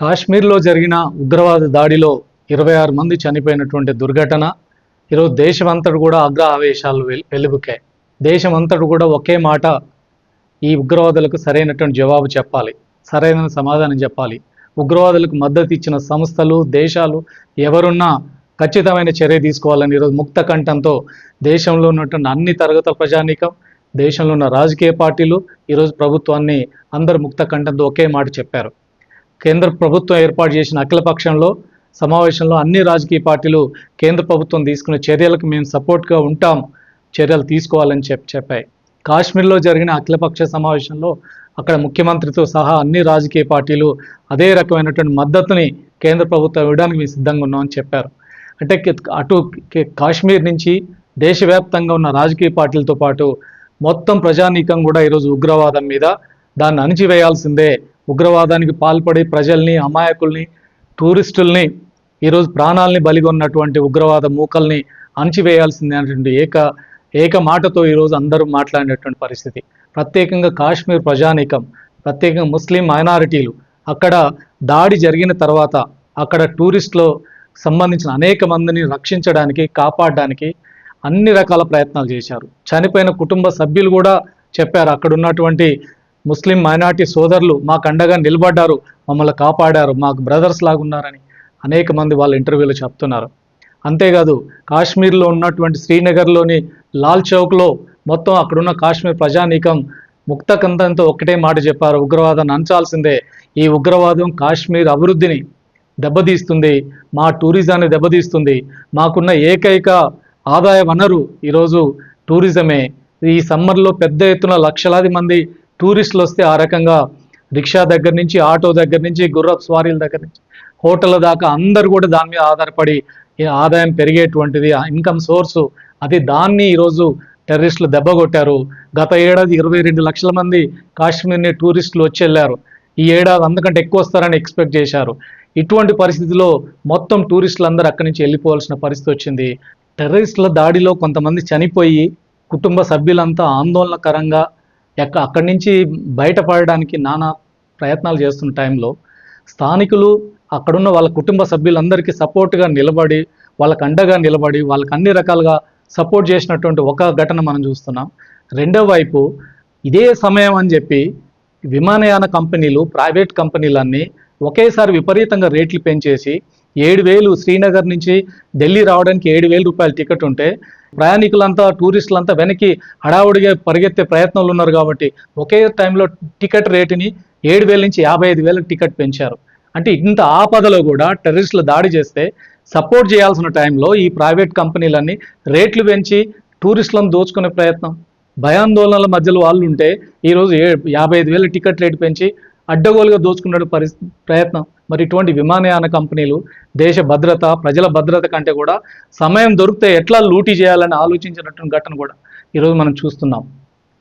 కాశ్మీర్లో జరిగిన ఉగ్రవాద దాడిలో ఇరవై ఆరు మంది చనిపోయినటువంటి దుర్ఘటన ఈరోజు దేశమంతటి కూడా అగ్ర ఆవేశాలు వెల్- వెలుబుకాయి దేశమంతటి కూడా ఒకే మాట ఈ ఉగ్రవాదులకు సరైనటువంటి జవాబు చెప్పాలి. సరైన సమాధానం చెప్పాలి. ఉగ్రవాదులకు మద్దతు ఇచ్చిన సంస్థలు దేశాలు ఎవరున్నా ఖచ్చితమైన చర్య తీసుకోవాలని ఈరోజు ముక్త కంఠంతో దేశంలో ఉన్నటువంటి అన్ని తరగతుల ప్రజానీకం దేశంలో ఉన్న రాజకీయ పార్టీలు ఈరోజు ప్రభుత్వాన్ని అందరు ముక్త కంఠంతో ఒకే మాట చెప్పారు. కేంద్ర ప్రభుత్వం ఏర్పాటు చేసిన అఖిలపక్షంలో సమావేశంలో అన్ని రాజకీయ పార్టీలు కేంద్ర ప్రభుత్వం తీసుకున్న చర్యలకు మేము సపోర్ట్గా ఉంటాం చర్యలు తీసుకోవాలని చెప్పి చెప్పాయి. కాశ్మీర్లో జరిగిన అఖిలపక్ష సమావేశంలో అక్కడ ముఖ్యమంత్రితో సహా అన్ని రాజకీయ పార్టీలు అదే రకమైనటువంటి మద్దతుని కేంద్ర ప్రభుత్వం ఇవ్వడానికి మేము సిద్ధంగా ఉన్నామని చెప్పారు. అంటే అటు కాశ్మీర్ నుంచి దేశవ్యాప్తంగా ఉన్న రాజకీయ పార్టీలతో పాటు మొత్తం ప్రజానీకం కూడా ఈరోజు ఉగ్రవాదం మీద దాన్ని అణిచివేయాల్సిందే ఉగ్రవాదానికి పాల్పడి ప్రజల్ని అమాయకుల్ని టూరిస్టుల్ని ఈరోజు ప్రాణాలని బలిగొన్నటువంటి ఉగ్రవాద మూకల్ని అణచివేయాల్సింది అనేటువంటి ఏక ఏక మాటతో ఈరోజు అందరూ మాట్లాడినటువంటి పరిస్థితి. ప్రత్యేకంగా కాశ్మీర్ ప్రజానీకం ప్రత్యేకంగా ముస్లిం మైనారిటీలు. అక్కడ దాడి జరిగిన తర్వాత అక్కడ టూరిస్టులో సంబంధించిన అనేక మందిని రక్షించడానికి కాపాడడానికి అన్ని రకాల ప్రయత్నాలు చేశారు. చనిపోయిన కుటుంబ సభ్యులు కూడా చెప్పారు అక్కడ ఉన్నటువంటి ముస్లిం మైనార్టీ సోదరులు మాకు అండగా నిలబడ్డారు మమ్మల్ని కాపాడారు మాకు బ్రదర్స్ లాగా ఉన్నారని అనేక మంది వాళ్ళ ఇంటర్వ్యూలో చెప్తున్నారు. అంతేకాదు కాశ్మీర్లో ఉన్నటువంటి శ్రీనగర్లోని లాల్ చౌక్లో మొత్తం అక్కడున్న కాశ్మీర్ ప్రజానీకం ముక్త కంతంతో ఒకటే మాట చెప్పారు ఉగ్రవాదాన్ని అంచాల్సిందే ఈ ఉగ్రవాదం కాశ్మీర్ అభివృద్ధిని దెబ్బతీస్తుంది మా టూరిజాన్ని దెబ్బతీస్తుంది. మాకున్న ఏకైక ఆదాయ వనరు ఈరోజు టూరిజమే. ఈ సమ్మర్లో పెద్ద ఎత్తున లక్షలాది మంది టూరిస్టులు వస్తే ఆ రకంగా రిక్షా దగ్గర నుంచి ఆటో దగ్గర నుంచి గుర్రపు స్వారీల దగ్గర నుంచి హోటళ్ళ దాకా అందరు కూడా దాని మీద ఆధారపడి ఆదాయం పెరిగేటువంటిది ఇన్కమ్ సోర్సు అది దాన్ని ఈరోజు టెర్రరిస్టులు దెబ్బగొట్టారు. గత ఏడాది ఇరవై రెండు లక్షల మంది కాశ్మీర్ని టూరిస్టులు వచ్చి వెళ్ళారు. ఈ ఏడాది అందుకంటే ఎక్కువ వస్తారని ఎక్స్పెక్ట్ చేశారు. ఇటువంటి పరిస్థితిలో మొత్తం టూరిస్టులు అందరూ అక్కడి నుంచి వెళ్ళిపోవాల్సిన పరిస్థితి వచ్చింది. టెర్రరిస్టుల దాడిలో కొంతమంది చనిపోయి కుటుంబ సభ్యులంతా ఆందోళనకరంగా ఎక్క అక్కడి నుంచి బయటపడడానికి నానా ప్రయత్నాలు చేస్తున్న టైంలో స్థానికులు అక్కడున్న వాళ్ళ కుటుంబ సభ్యులందరికీ సపోర్ట్గా నిలబడి వాళ్ళకి అండగా నిలబడి వాళ్ళకి అన్ని రకాలుగా సపోర్ట్ చేసినటువంటి ఒక ఘటన మనం చూస్తున్నాం. రెండో వైపు ఇదే సమయం అని చెప్పి విమానయాన కంపెనీలు ప్రైవేట్ కంపెనీలన్నీ ఒకేసారి విపరీతంగా రేట్లు పెంచేసి ఏడు వేలు శ్రీనగర్ నుంచి ఢిల్లీ రావడానికి ఏడు వేల రూపాయల టికెట్ ఉంటే ప్రయాణికులంతా టూరిస్టులంతా వెనక్కి హడావుడిగా పరిగెత్తే ప్రయత్నంలో ఉన్నారు కాబట్టి ఒకే టైంలో టికెట్ రేటుని ఏడు వేల నుంచి యాభై ఐదు వేలకు టికెట్ పెంచారు. అంటే ఇంత ఆపదలో కూడా టెర్రరిస్టులు దాడి చేస్తే సపోర్ట్ చేయాల్సిన టైంలో ఈ ప్రైవేట్ కంపెనీలన్నీ రేట్లు పెంచి టూరిస్టులను దోచుకునే ప్రయత్నం. భయాందోళనల మధ్యలో వాళ్ళు ఉంటే ఈరోజు ఏ యాభై ఐదు వేల టికెట్ రేటు పెంచి అడ్డగోలుగా దోచుకునే పరిస్థితి ప్రయత్నం. మరి ఇటువంటి విమానయాన కంపెనీలు దేశ భద్రత ప్రజల భద్రత కంటే కూడా సమయం దొరికితే ఎట్లా లూటీ చేయాలని ఆలోచించినటువంటి ఘటన కూడా ఈరోజు మనం చూస్తున్నాం.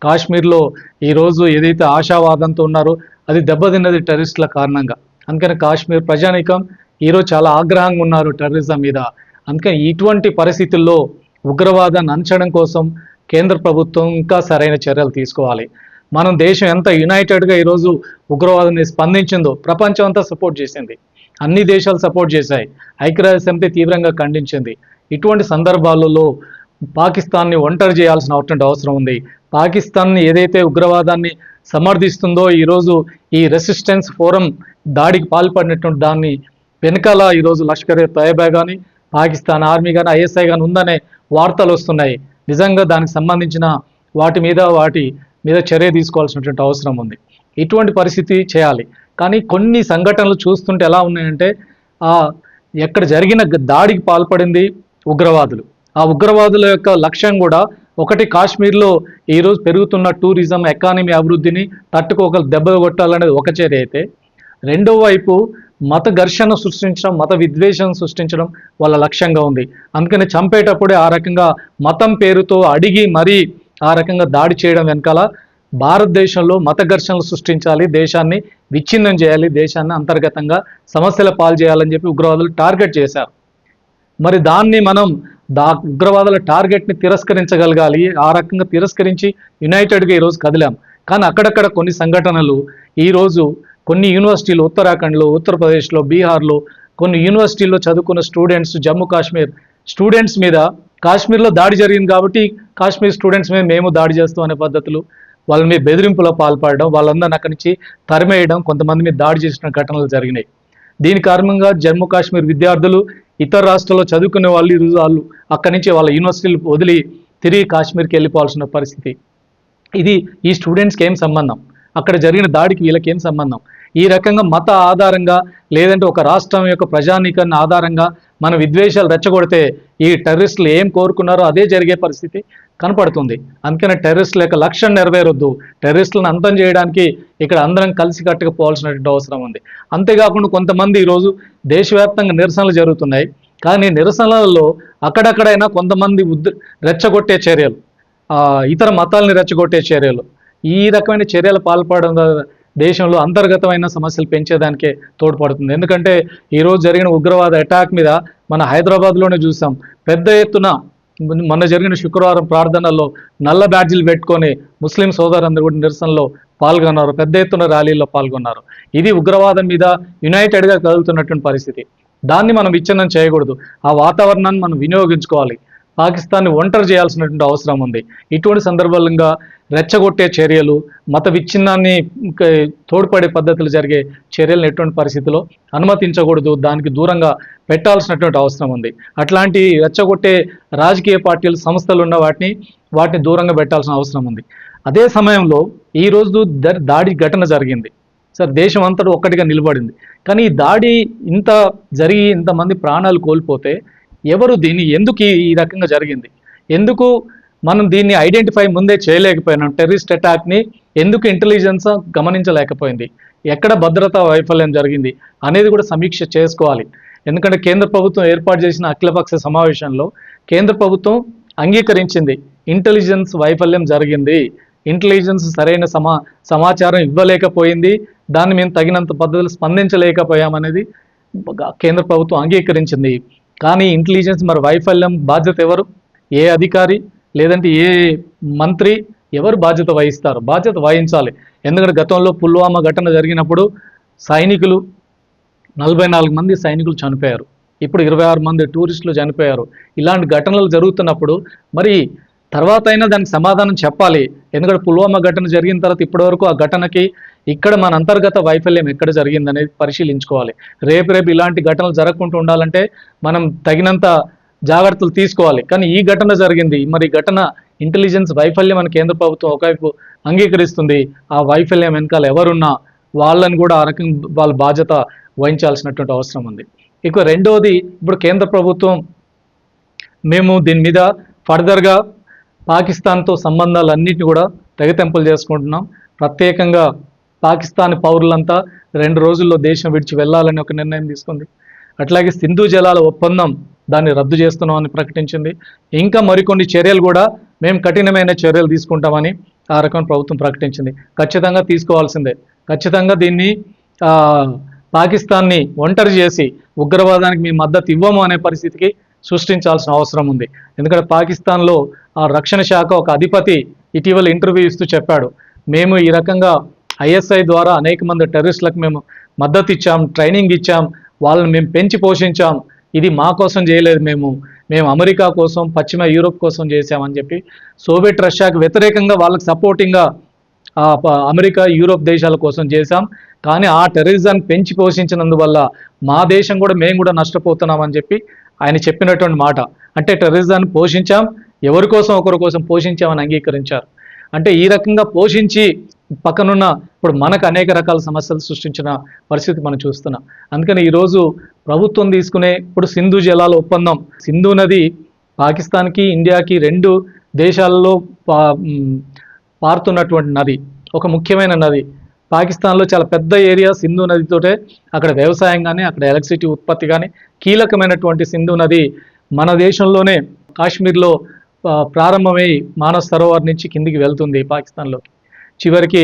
కాశ్మీర్లో ఈరోజు ఏదైతే ఆశావాదంతో ఉన్నారో అది దెబ్బతిన్నది టెర్రరిస్టుల కారణంగా. అందుకని కాశ్మీర్ ప్రజానీకం ఈరోజు చాలా ఆగ్రహంగా ఉన్నారు టెర్రరిజం మీద. అందుకని ఇటువంటి పరిస్థితుల్లో ఉగ్రవాదాన్ని అంచడం కోసం కేంద్ర ప్రభుత్వం ఇంకా సరైన చర్యలు తీసుకోవాలి. మనం దేశం ఎంత యునైటెడ్గా ఈరోజు ఉగ్రవాదాన్ని స్పందించిందో ప్రపంచం అంతా సపోర్ట్ చేసింది. అన్ని దేశాలు సపోర్ట్ చేశాయి. ఐక్యరాజ్య సమితి తీవ్రంగా ఖండించింది. ఇటువంటి సందర్భాలలో పాకిస్తాన్ని ఒంటరి చేయాల్సిన అవసరం ఉంది. పాకిస్తాన్ని ఏదైతే ఉగ్రవాదాన్ని సమర్థిస్తుందో ఈరోజు ఈ రెసిస్టెన్స్ ఫోరం దాడికి పాల్పడినటువంటి దాన్ని వెనకాల ఈరోజు లష్కర్ తయబా కానీ పాకిస్తాన్ ఆర్మీ కానీ ఐఎస్ఐ కానీ ఉందనే వార్తలు వస్తున్నాయి. నిజంగా దానికి సంబంధించిన వాటి మీద వాటి మీద చర్య తీసుకోవాల్సినటువంటి అవసరం ఉంది. ఇటువంటి పరిస్థితి చేయాలి. కానీ కొన్ని సంఘటనలు చూస్తుంటే ఎలా ఉన్నాయంటే ఎక్కడ జరిగిన దాడికి పాల్పడింది ఉగ్రవాదులు. ఆ ఉగ్రవాదుల యొక్క లక్ష్యం కూడా ఒకటి కాశ్మీర్లో ఈరోజు పెరుగుతున్న టూరిజం ఎకానమీ అభివృద్ధిని తట్టుకోగల దెబ్బ కొట్టాలనేది ఒక చర్య అయితే రెండో వైపు మత ఘర్షణ సృష్టించడం మత విద్వేషం సృష్టించడం వాళ్ళ లక్ష్యంగా ఉంది. అందుకని చంపేటప్పుడే ఆ రకంగా మతం పేరుతో అడిగి మరీ ఆ రకంగా దాడి చేయడం వెనకాల భారతదేశంలో మత ఘర్షణలు సృష్టించాలి దేశాన్ని విచ్ఛిన్నం చేయాలి దేశాన్ని అంతర్గతంగా సమస్యల పాలు చేయాలని చెప్పి ఉగ్రవాదులు టార్గెట్ చేశారు. మరి దాన్ని మనం దా ఉగ్రవాదుల టార్గెట్ని తిరస్కరించగలగాలి ఆ రకంగా తిరస్కరించి యునైటెడ్గా ఈరోజు కదిలాం. కానీ అక్కడక్కడ కొన్ని సంఘటనలు ఈరోజు కొన్ని యూనివర్సిటీలు ఉత్తరాఖండ్లో ఉత్తరప్రదేశ్లో బీహార్లో కొన్ని యూనివర్సిటీల్లో చదువుకున్న స్టూడెంట్స్ జమ్మూ కాశ్మీర్ స్టూడెంట్స్ మీద కాశ్మీర్లో దాడి జరిగింది కాబట్టి కాశ్మీర్ స్టూడెంట్స్ మీద మేము దాడి చేస్తాం అనే పద్ధతులు వాళ్ళ మీద బెదిరింపులో పాల్పడడం వాళ్ళందరిని అక్కడి నుంచి తరిమేయడం కొంతమంది మీద దాడి చేసిన ఘటనలు జరిగినాయి. దీని కారణంగా జమ్మూ కాశ్మీర్ విద్యార్థులు ఇతర రాష్ట్రాల్లో చదువుకునే వాళ్ళు ఈరోజు వాళ్ళు అక్కడి నుంచి వాళ్ళ యూనివర్సిటీలు వదిలి తిరిగి కాశ్మీర్కి వెళ్ళిపోవాల్సిన పరిస్థితి. ఇది ఈ స్టూడెంట్స్కి ఏం సంబంధం? అక్కడ జరిగిన దాడికి వీళ్ళకి ఏం సంబంధం? ఈ రకంగా మత ఆధారంగా లేదంటే ఒక రాష్ట్రం యొక్క ప్రజానీకరణ ఆధారంగా మన విద్వేషాలు రెచ్చగొడితే ఈ టెర్రరిస్టులు ఏం కోరుకున్నారో అదే జరిగే పరిస్థితి. కనపడుతుంది. అందుకనే టెర్రరిస్టుల యొక్క లక్ష్యం నెరవేరొద్దు. టెర్రరిస్టులను అంతం చేయడానికి ఇక్కడ అందరం కలిసి కట్టుకుపోవాల్సినటువంటి అవసరం ఉంది. అంతేకాకుండా కొంతమంది ఈరోజు దేశవ్యాప్తంగా నిరసనలు జరుగుతున్నాయి. కానీ నిరసనలలో అక్కడక్కడైనా కొంతమంది ఉద్ రెచ్చగొట్టే చర్యలు ఇతర మతాలని రెచ్చగొట్టే చర్యలు ఈ రకమైన చర్యలు పాల్పడడం ద్వారా దేశంలో అంతర్గతమైన సమస్యలు పెంచేదానికే తోడ్పడుతుంది. ఎందుకంటే ఈరోజు జరిగిన ఉగ్రవాద అటాక్ మీద మన హైదరాబాద్లోనే చూసాం. పెద్ద ఎత్తున మొన్న- జరిగిన శుక్రవారం ప్రార్థనలో నల్ల బ్యాడ్జీలు పెట్టుకొని ముస్లిం సోదరులందరూ కూడా నిరసనలో పాల్గొన్నారు. పెద్ద ఎత్తున ర్యాలీలో పాల్గొన్నారు. ఇది ఉగ్రవాదం మీద యునైటెడ్గా కదులుతున్నటువంటి పరిస్థితి. దాన్ని మనం విచ్ఛిన్నం చేయకూడదు. ఆ వాతావరణాన్ని మనం వినియోగించుకోవాలి. పాకిస్తాన్ని ఒంటరి చేయాల్సినటువంటి అవసరం ఉంది. ఇటువంటి సందర్భంగా రెచ్చగొట్టే చర్యలు మత విచ్ఛిన్నాన్ని తోడ్పడే పద్ధతులు జరిగే చర్యలను ఎటువంటి పరిస్థితిలో అనుమతించకూడదు. దానికి దూరంగా పెట్టాల్సినటువంటి అవసరం ఉంది. అట్లాంటి రెచ్చగొట్టే రాజకీయ పార్టీలు సంస్థలు ఉన్న వాటిని వాటిని దూరంగా పెట్టాల్సిన అవసరం ఉంది. అదే సమయంలో ఈరోజు దాడి ఘటన జరిగింది. సార్ దేశం అంతటా ఒక్కటిగా నిలబడింది. కానీ ఈ దాడి ఇంత జరిగి ఇంతమంది ప్రాణాలు కోల్పోతే ఎవరు దీన్ని ఎందుకు ఈ రకంగా జరిగింది? ఎందుకు మనం దీన్ని ఐడెంటిఫై ముందే చేయలేకపోయినాం. టెర్రరిస్ట్ అటాక్ని ఎందుకు ఇంటెలిజెన్స్ గమనించలేకపోయింది? ఎక్కడ భద్రతా వైఫల్యం జరిగింది అనేది కూడా సమీక్ష చేసుకోవాలి. ఎందుకంటే కేంద్ర ప్రభుత్వం ఏర్పాటు చేసిన అఖిలపక్ష సమావేశంలో కేంద్ర ప్రభుత్వం అంగీకరించింది. ఇంటెలిజెన్స్ వైఫల్యం జరిగింది. ఇంటెలిజెన్స్ సరైన సమా సమాచారం ఇవ్వలేకపోయింది. దాన్ని మేము తగినంత పద్ధతులు స్పందించలేకపోయామనేది కేంద్ర ప్రభుత్వం అంగీకరించింది. కానీ ఇంటెలిజెన్స్ మరి వైఫల్యం బాధ్యత ఎవరు? ఏ అధికారి? లేదంటే ఏ మంత్రి ఎవరు బాధ్యత వహిస్తారు? బాధ్యత వహించాలి. ఎందుకంటే గతంలో పుల్వామా ఘటన జరిగినప్పుడు సైనికులు నలభై నాలుగు మంది సైనికులు చనిపోయారు. ఇప్పుడు ఇరవై ఆరు మంది టూరిస్టులు చనిపోయారు. ఇలాంటి ఘటనలు జరుగుతున్నప్పుడు మరి తర్వాత అయినా దానికి సమాధానం చెప్పాలి. ఎందుకంటే పుల్వామా ఘటన జరిగిన తర్వాత ఇప్పటివరకు ఆ ఘటనకి ఇక్కడ మన అంతర్గత వైఫల్యం ఎక్కడ జరిగిందనేది పరిశీలించుకోవాలి. రేపు రేపు ఇలాంటి ఘటనలు జరగకుండా ఉండాలంటే మనం తగినంత జాగ్రత్తలు తీసుకోవాలి. కానీ ఈ ఘటన జరిగింది. మరి ఈ ఘటన ఇంటెలిజెన్స్ వైఫల్యం అని కేంద్ర ప్రభుత్వం ఒకవైపు అంగీకరిస్తుంది. ఆ వైఫల్యం వెనకాల ఎవరున్నా వాళ్ళని కూడా ఆ రకం వాళ్ళ బాధ్యత వహించాల్సినటువంటి అవసరం ఉంది. ఇక రెండవది ఇప్పుడు కేంద్ర ప్రభుత్వం మేము దీని మీద ఫర్దర్గా పాకిస్తాన్తో సంబంధాలన్నింటినీ కూడా తెగతెంపులు చేసుకుంటున్నాం. ప్రత్యేకంగా పాకిస్తాన్ పౌరులంతా రెండు రోజుల్లో దేశం విడిచి వెళ్ళాలని ఒక నిర్ణయం తీసుకుంది. అట్లాగే సింధు జలాల ఒప్పందం దాన్ని రద్దు చేస్తున్నామని ప్రకటించింది. ఇంకా మరికొన్ని చర్యలు కూడా మేము కఠినమైన చర్యలు తీసుకుంటామని ఆ రకం ప్రభుత్వం ప్రకటించింది. ఖచ్చితంగా తీసుకోవాల్సిందే. ఖచ్చితంగా దీన్ని పాకిస్తాన్ని ఒంటరి చేసి ఉగ్రవాదానికి మీ మద్దతు ఇవ్వము అనే పరిస్థితికి సృష్టించాల్సిన అవసరం ఉంది. ఎందుకంటే పాకిస్తాన్లో ఆ రక్షణ శాఖ ఒక అధిపతి ఇటీవల ఇంటర్వ్యూ ఇస్తూ చెప్పాడు. మేము ఈ రకంగా ఐఎస్ఐ ద్వారా అనేక మంది టెర్రరిస్టులకు మేము మద్దతు ఇచ్చాం ట్రైనింగ్ ఇచ్చాం వాళ్ళని మేము పెంచి పోషించాం ఇది మా కోసం చేయలేదు మేము. మేము అమెరికా కోసం పశ్చిమ యూరోప్ కోసం చేశామని చెప్పి సోవియట్ రష్యాకు వ్యతిరేకంగా వాళ్ళకి సపోర్టింగ్గా అమెరికా యూరోప్ దేశాల కోసం చేశాం. కానీ ఆ టెర్రరిజాన్ని పెంచి పోషించినందువల్ల మా దేశం కూడా మేము కూడా నష్టపోతున్నామని చెప్పి ఆయన చెప్పినటువంటి మాట. అంటే టెర్రరిజాన్ని పోషించాం ఎవరి కోసం ఒకరి కోసం పోషించామని అంగీకరించారు. అంటే ఈ రకంగా పోషించి పక్కనున్న ఇప్పుడు మనకు అనేక రకాల సమస్యలు సృష్టించిన పరిస్థితి మనం చూస్తున్నాం. అందుకని ఈరోజు ప్రభుత్వం తీసుకునే ఇప్పుడు సింధు జలాల ఒప్పందం సింధు నది పాకిస్తాన్కి ఇండియాకి రెండు దేశాలలో పా పారుతున్నటువంటి నది ఒక ముఖ్యమైన నది. పాకిస్తాన్లో చాలా పెద్ద ఏరియా సింధు నదితోటే అక్కడ వ్యవసాయం కానీ అక్కడ ఎలక్ట్రిసిటీ ఉత్పత్తి కానీ కీలకమైనటువంటి సింధు నది మన దేశంలోనే కాశ్మీర్లో ప్రారంభమై మానస్ సరోవర్ నుంచి కిందికి వెళ్తుంది పాకిస్తాన్లోకి. చివరికి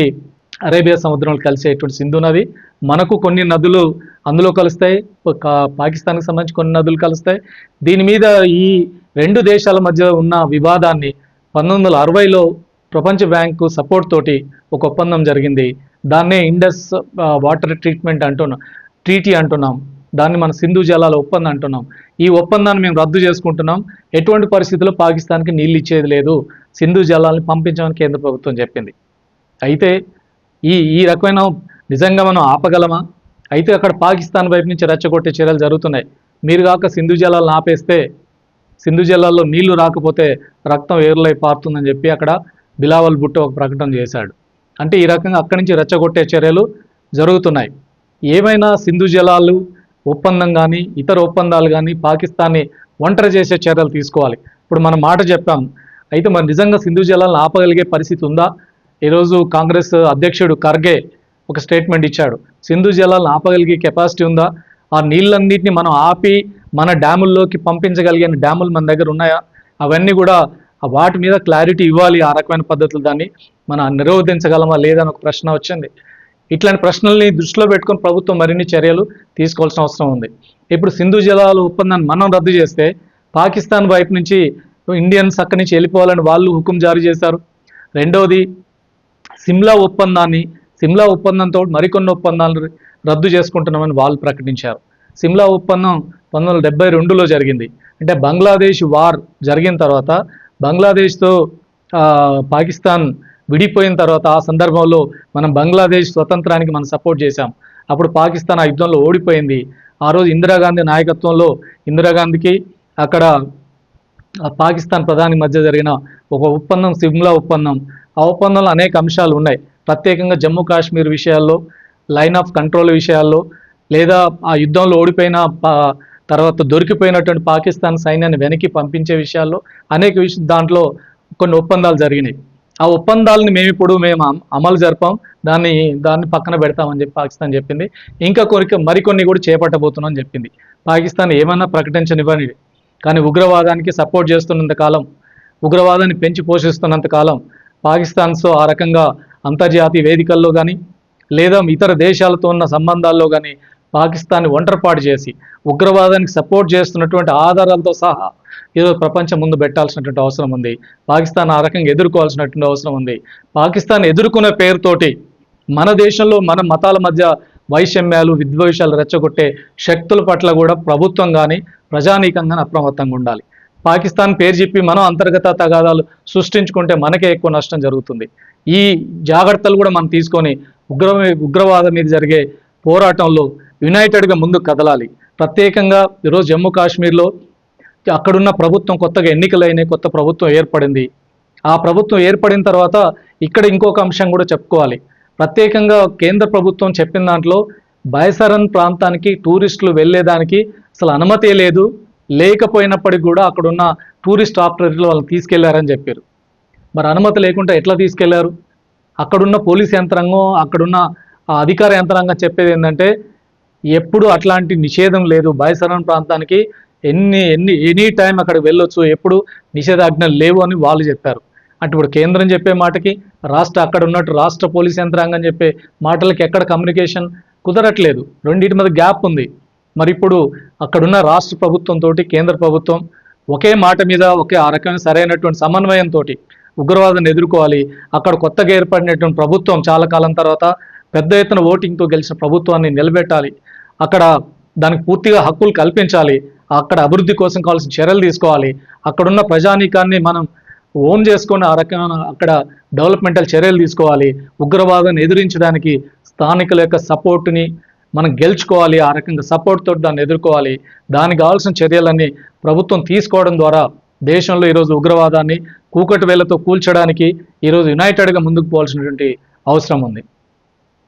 అరేబియా సముద్రంలో కలిసేటువంటి సింధు నది. మనకు కొన్ని నదులు అందులో కలుస్తాయి. ఒక పాకిస్తాన్కి సంబంధించి కొన్ని నదులు కలుస్తాయి. దీని మీద ఈ రెండు దేశాల మధ్య ఉన్న వివాదాన్ని పంతొమ్మిది వందల అరవైలో ప్రపంచ బ్యాంకు సపోర్ట్ తోటి ఒక ఒప్పందం జరిగింది. దాన్నే ఇండస్ వాటర్ ట్రీట్మెంట్ అంటున్నాం ట్రీటీ అంటున్నాం. దాన్ని మన సింధు జలాల ఒప్పందం అంటున్నాం. ఈ ఒప్పందాన్ని మేము రద్దు చేసుకుంటున్నాం. ఎటువంటి పరిస్థితుల్లో పాకిస్తాన్కి నీళ్ళు ఇచ్చేది లేదు. సింధు జలాలను పంపించమని కేంద్ర ప్రభుత్వం చెప్పింది. అయితే ఈ ఈ రకమైన నిజంగా మనం ఆపగలమా? అయితే అక్కడ పాకిస్తాన్ వైపు నుంచి రెచ్చగొట్టే చర్యలు జరుగుతున్నాయి. మీరు కాక సింధు జలాలను ఆపేస్తే సింధు జలాల్లో నీళ్ళు రాకపోతే రక్తం ఏరులై పారుతుందని చెప్పి అక్కడ బిలావల్ భుట్టో ఒక ప్రకటన చేశాడు. అంటే ఈ రకంగా అక్కడి నుంచి రెచ్చగొట్టే చర్యలు జరుగుతున్నాయి. ఏమైనా సింధు జలాలు ఒప్పందం కానీ ఇతర ఒప్పందాలు కానీ పాకిస్తాన్ని ఒంటరి చేసే చర్యలు తీసుకోవాలి. ఇప్పుడు మనం మాట చెప్పాం. అయితే మరి నిజంగా సింధు జలాలను ఆపగలిగే పరిస్థితి ఉందా? ఈరోజు కాంగ్రెస్ అధ్యక్షుడు ఖర్గే ఒక స్టేట్మెంట్ ఇచ్చాడు. సింధు జలాలను ఆపగలిగే కెపాసిటీ ఉందా? ఆ నీళ్ళన్నింటినీ మనం ఆపి మన డ్యాముల్లోకి పంపించగలిగే డ్యాములు మన దగ్గర ఉన్నాయా? అవన్నీ కూడా వాటి మీద క్లారిటీ ఇవ్వాలి ఆ రకమైన పద్ధతులు దాన్ని మనం నిరోధించగలమా లేదని ఒక ప్రశ్న వచ్చింది. ఇట్లాంటి ప్రశ్నల్ని దృష్టిలో పెట్టుకొని ప్రభుత్వం మరిన్ని చర్యలు తీసుకోవాల్సిన అవసరం ఉంది. ఇప్పుడు సింధు జలాల ఒప్పందాన్ని మనం రద్దు చేస్తే పాకిస్తాన్ వైపు నుంచి ఇండియన్స్ అక్కడి నుంచి వెళ్ళిపోవాలని వాళ్ళు హుకుం జారీ చేశారు. రెండవది సిమ్లా ఒప్పందాన్ని సిమ్లా ఒప్పందంతో మరికొన్ని ఒప్పందాలను రద్దు చేసుకుంటున్నామని వాళ్ళు ప్రకటించారు. సిమ్లా ఒప్పందం పంతొమ్మిది వందల డెబ్బై రెండులో జరిగింది. అంటే బంగ్లాదేశ్ వార్ జరిగిన తర్వాత బంగ్లాదేశ్తో పాకిస్తాన్ విడిపోయిన తర్వాత ఆ సందర్భంలో మనం బంగ్లాదేశ్ స్వతంత్రానికి మనం సపోర్ట్ చేశాం. అప్పుడు పాకిస్తాన్ ఆ యుద్ధంలో ఓడిపోయింది. ఆ రోజు ఇందిరాగాంధీ నాయకత్వంలో ఇందిరాగాంధీకి అక్కడ పాకిస్తాన్ ప్రధాని మధ్య జరిగిన ఒక ఒప్పందం సిమ్లా ఒప్పందం. ఆ ఒప్పందంలో అనేక అంశాలు ఉన్నాయి. ప్రత్యేకంగా జమ్మూ కాశ్మీర్ విషయాల్లో లైన్ ఆఫ్ కంట్రోల్ విషయాల్లో లేదా ఆ యుద్ధంలో ఓడిపోయిన పా- తర్వాత దొరికిపోయినటువంటి పాకిస్తాన్ సైన్యాన్ని వెనక్కి పంపించే విషయాల్లో అనేక విష దాంట్లో కొన్ని ఒప్పందాలు జరిగినాయి. ఆ ఒప్పందాలని మేము ఇప్పుడు మేము అమలు జరిపాం దాన్ని దాన్ని పక్కన పెడతామని చెప్పి పాకిస్తాన్ చెప్పింది. ఇంకా కొన్ని మరికొన్ని కూడా చేపట్టబోతున్నామని చెప్పింది. పాకిస్తాన్ ఏమన్నా ప్రకటించనివ్వని కానీ ఉగ్రవాదానికి సపోర్ట్ చేస్తున్నంత కాలం ఉగ్రవాదాన్ని పెంచి పోషిస్తున్నంత కాలం పాకిస్తాన్తో ఆ రకంగా అంతర్జాతీయ వేదికల్లో కానీ లేదా ఇతర దేశాలతో ఉన్న సంబంధాల్లో కానీ పాకిస్తాన్ని ఒంటరిపాటు చేసి ఉగ్రవాదానికి సపోర్ట్ చేస్తున్నటువంటి ఆధారాలతో సహా ఈరోజు ప్రపంచం ముందు పెట్టాల్సినటువంటి అవసరం ఉంది. పాకిస్తాన్ ఆ రకంగా ఎదుర్కోవాల్సినటువంటి అవసరం ఉంది. పాకిస్తాన్ ఎదుర్కొనే పేరుతోటి మన దేశంలో మన మతాల మధ్య వైషమ్యాలు విద్వేషాలు రెచ్చగొట్టే శక్తుల పట్ల కూడా ప్రభుత్వం కానీ ప్రజానీకంగా అప్రమత్తంగా ఉండాలి. పాకిస్తాన్ పేరు చెప్పి మనం అంతర్గత తగాదాలు సృష్టించుకుంటే మనకే ఎక్కువ నష్టం జరుగుతుంది. ఈ జాగ్రత్తలు కూడా మనం తీసుకొని ఉగ్ర ఉగ్రవాదం మీద జరిగే పోరాటంలో యునైటెడ్గా ముందుకు కదలాలి. ప్రత్యేకంగా ఈరోజు జమ్మూ కాశ్మీర్లో అక్కడున్న ప్రభుత్వం కొత్తగా ఎన్నికలైన కొత్త ప్రభుత్వం ఏర్పడింది. ఆ ప్రభుత్వం ఏర్పడిన తర్వాత ఇక్కడ ఇంకొక అంశం కూడా చెప్పుకోవాలి. ప్రత్యేకంగా కేంద్ర ప్రభుత్వం చెప్పిన దాంట్లో బైసరన్ ప్రాంతానికి టూరిస్టులు వెళ్ళేదానికి అసలు అనుమతి లేదు. లేకపోయినప్పటికి కూడా అక్కడున్న టూరిస్ట్ ఆపరేటర్లు వాళ్ళని తీసుకెళ్ళారని చెప్పారు. మరి అనుమతి లేకుండా ఎట్లా తీసుకెళ్ళారు? అక్కడున్న పోలీస్ యంత్రాంగం అక్కడున్న ఆ అధికార యంత్రాంగం చెప్పేది ఏంటంటే ఎప్పుడు అట్లాంటి నిషేధం లేదు. బైసరన్ ప్రాంతానికి ఎన్ని ఎన్ని ఎనీ టైం అక్కడ వెళ్ళొచ్చు ఎప్పుడు నిషేధాజ్ఞలు లేవు అని వాళ్ళు చెప్పారు. అంటే ఇప్పుడు కేంద్రం చెప్పే మాటకి రాష్ట్ర అక్కడ ఉన్నట్టు రాష్ట్ర పోలీస్ యంత్రాంగం చెప్పే మాటలకి ఎక్కడ కమ్యూనికేషన్ కుదరట్లేదు. రెండింటి మీద గ్యాప్ ఉంది. మరి ఇప్పుడు అక్కడున్న రాష్ట్ర ప్రభుత్వంతో కేంద్ర ప్రభుత్వం ఒకే మాట మీద ఒకే ఆ రకమైన సరైనటువంటి సమన్వయంతో ఉగ్రవాదాన్ని ఎదుర్కోవాలి. అక్కడ కొత్తగా ఏర్పడినటువంటి ప్రభుత్వం చాలా కాలం తర్వాత పెద్ద ఎత్తున ఓటింగ్తో గెలిచిన ప్రభుత్వాన్ని నిలబెట్టాలి. అక్కడ దానికి పూర్తిగా హక్కులు కల్పించాలి. అక్కడ అభివృద్ధి కోసం కావాల్సిన చర్యలు తీసుకోవాలి. అక్కడున్న ప్రజానీకాన్ని మనం ఓన్ చేసుకుని ఆ రకమైన అక్కడ డెవలప్మెంటల్ చర్యలు తీసుకోవాలి. ఉగ్రవాదాన్ని ఎదిరించడానికి స్థానికుల యొక్క సపోర్ట్ని మనం గెలుచుకోవాలి ఆ రకంగా సపోర్ట్ తోటి దాన్ని ఎదుర్కోవాలి. దానికి కావాల్సిన చర్యలన్నీ ప్రభుత్వం తీసుకోవడం ద్వారా దేశంలో ఈరోజు ఉగ్రవాదాన్ని కూకటి వేలతో కూల్చడానికి ఈరోజు యునైటెడ్గా ముందుకు పోవాల్సినటువంటి అవసరం ఉంది.